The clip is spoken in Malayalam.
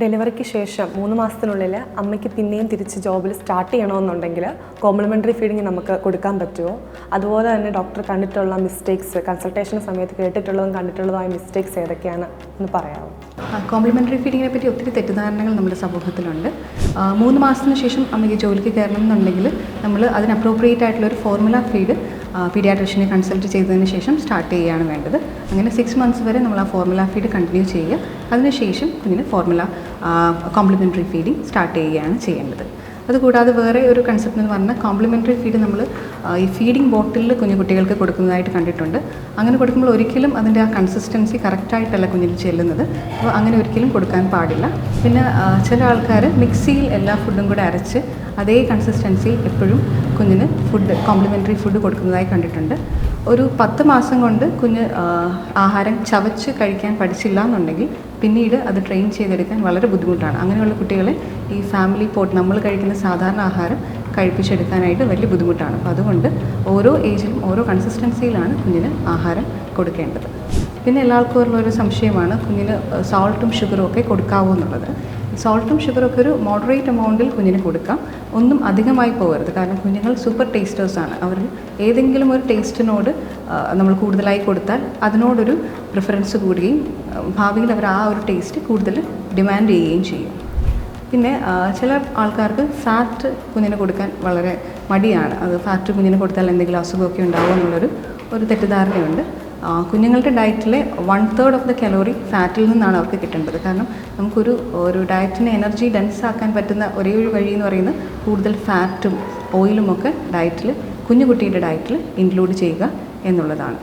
ഡെലിവറിക്ക് ശേഷം മൂന്ന് മാസത്തിനുള്ളിൽ അമ്മയ്ക്ക് പിന്നെയും തിരിച്ച് ജോബിൽ സ്റ്റാർട്ട് ചെയ്യണമെന്നുണ്ടെങ്കിൽ കോംപ്ലിമെന്ററി ഫീഡിങ് നമുക്ക് കൊടുക്കാൻ പറ്റുമോ? അതുപോലെ തന്നെ ഡോക്ടർ കണ്ടിട്ടുള്ള മിസ്റ്റേക്സ് കൺസൾട്ടേഷൻ സമയത്ത് കേട്ടിട്ടുള്ളതും കണ്ടിട്ടുള്ളതുമായ മിസ്റ്റേക്സ് ഏതൊക്കെയാണ് എന്ന് പറയാമോ? കോംപ്ലിമെന്ററി ഫീഡിങ്ങിനെ പറ്റി ഒത്തിരി തെറ്റിദ്ധാരണകൾ നമ്മുടെ സമൂഹത്തിലുണ്ട്. മൂന്ന് മാസത്തിന് ശേഷം അമ്മയ്ക്ക് ജോലിക്ക് കയറണം എന്നുണ്ടെങ്കിൽ നമ്മൾ അതിന് അപ്രോപ്രിയേറ്റ് ആയിട്ടുള്ള ഒരു ഫോർമുല ഫീഡ് പീഡിയാട്രിഷ്യനെ കൺസൾട്ട് ചെയ്തതിന് ശേഷം സ്റ്റാർട്ട് ചെയ്യുകയാണ് വേണ്ടത്. അങ്ങനെ സിക്സ് മന്ത്സ് വരെ നമ്മൾ ആ ഫോർമുല ഫീഡ് കണ്ടിന്യൂ ചെയ്യുക. അതിനുശേഷം കുഞ്ഞിന് ഫോർമുല കോംപ്ലിമെന്ററി ഫീഡിങ് സ്റ്റാർട്ട് ചെയ്യുകയാണ് ചെയ്യേണ്ടത്. അതുകൂടാതെ വേറെ ഒരു കൺസെപ്റ്റ് എന്ന് പറഞ്ഞാൽ കോംപ്ലിമെന്ററി ഫീഡ് നമ്മൾ ഈ ഫീഡിംഗ് ബോട്ടിലിൽ കുഞ്ഞു കുട്ടികൾക്ക് കൊടുക്കുന്നതായിട്ട് കണ്ടിട്ടുണ്ട്. അങ്ങനെ കൊടുക്കുമ്പോൾ ഒരിക്കലും അതിന്റെ ആ കൺസിസ്റ്റൻസി കറക്റ്റായിട്ടല്ല കുഞ്ഞിൽ ചെല്ലുന്നത്. അപ്പോൾ അങ്ങനെ ഒരിക്കലും കൊടുക്കാൻ പാടില്ല. പിന്നെ ചില ആൾക്കാർ മിക്സിയിൽ എല്ലാ ഫുഡും കൂടെ അരച്ച് അതേ കൺസിസ്റ്റൻസി എപ്പോഴും കുഞ്ഞിന് ഫുഡ് കോംപ്ലിമെന്ററി ഫുഡ് കൊടുക്കുന്നതായി കണ്ടിട്ടുണ്ട്. ഒരു പത്ത് മാസം കൊണ്ട് കുഞ്ഞ് ആഹാരം ചവച്ച് കഴിക്കാൻ പഠിച്ചില്ല എന്നുണ്ടെങ്കിൽ പിന്നീട് അത് ട്രെയിൻ ചെയ്തെടുക്കാൻ വളരെ ബുദ്ധിമുട്ടാണ്. അങ്ങനെയുള്ള കുട്ടികളെ ഈ ഫാമിലി പോട്ട് നമ്മൾ കഴിക്കുന്ന സാധാരണ ആഹാരം കഴിപ്പിച്ചെടുക്കാനായിട്ട് വലിയ ബുദ്ധിമുട്ടാണ്. അപ്പോൾ അതുകൊണ്ട് ഓരോ ഏജിലും ഓരോ കൺസിസ്റ്റൻസിയിലാണ് കുഞ്ഞിന് ആഹാരം കൊടുക്കേണ്ടത്. പിന്നെ എല്ലാവർക്കും ഉള്ള ഒരു സംശയമാണ് കുഞ്ഞിന് സോൾട്ടും ഷുഗറും ഒക്കെ കൊടുക്കാവോ എന്നുള്ളത്. സോൾട്ടും ഷുഗറും ഒക്കെ ഒരു മോഡറേറ്റ് എമൗണ്ടിൽ കുഞ്ഞിന് കൊടുക്കാം. ഒന്നും അധികമായി പോകരുത്. കാരണം കുഞ്ഞുങ്ങൾ സൂപ്പർ ടേസ്റ്റേഴ്സാണ് അവർ ഏതെങ്കിലും ഒരു ടേസ്റ്റിനോട് നമ്മൾ കൂടുതലായി കൊടുത്താൽ അതിനോടൊരു പ്രിഫറൻസ് കൂടുകയും ഭാവിയിൽ അവർ ആ ഒരു ടേസ്റ്റ് കൂടുതൽ ഡിമാൻഡ് ചെയ്യുകയും ചെയ്യും. പിന്നെ ചില ആൾക്കാർക്ക് ഫാറ്റ് കുഞ്ഞിന് കൊടുക്കാൻ വളരെ മടിയാണ്. അത് ഫാറ്റ് കുഞ്ഞിന് കൊടുത്താൽ എന്തെങ്കിലും അസുഖമൊക്കെ ഉണ്ടാവുമോ എന്നുള്ളൊരു ഒരു തെറ്റിദ്ധാരണയുണ്ട്. കുഞ്ഞുങ്ങളുടെ ഡയറ്റിലെ one third of the calorie ഫാറ്റിൽ നിന്നാണ് അവർക്ക് കിട്ടേണ്ടത്. കാരണം നമുക്കൊരു ഒരു ഡയറ്റിനെ എനർജി ഡെൻസ് ആക്കാൻ പറ്റുന്ന ഒരേ ഒരു വഴി എന്ന് പറയുന്നത് കൂടുതൽ ഫാറ്റും ഓയിലും ഒക്കെ ഡയറ്റിൽ കുഞ്ഞു കുട്ടിയുടെ ഡയറ്റിൽ ഇൻക്ലൂഡ് ചെയ്യുക എന്നുള്ളതാണ്.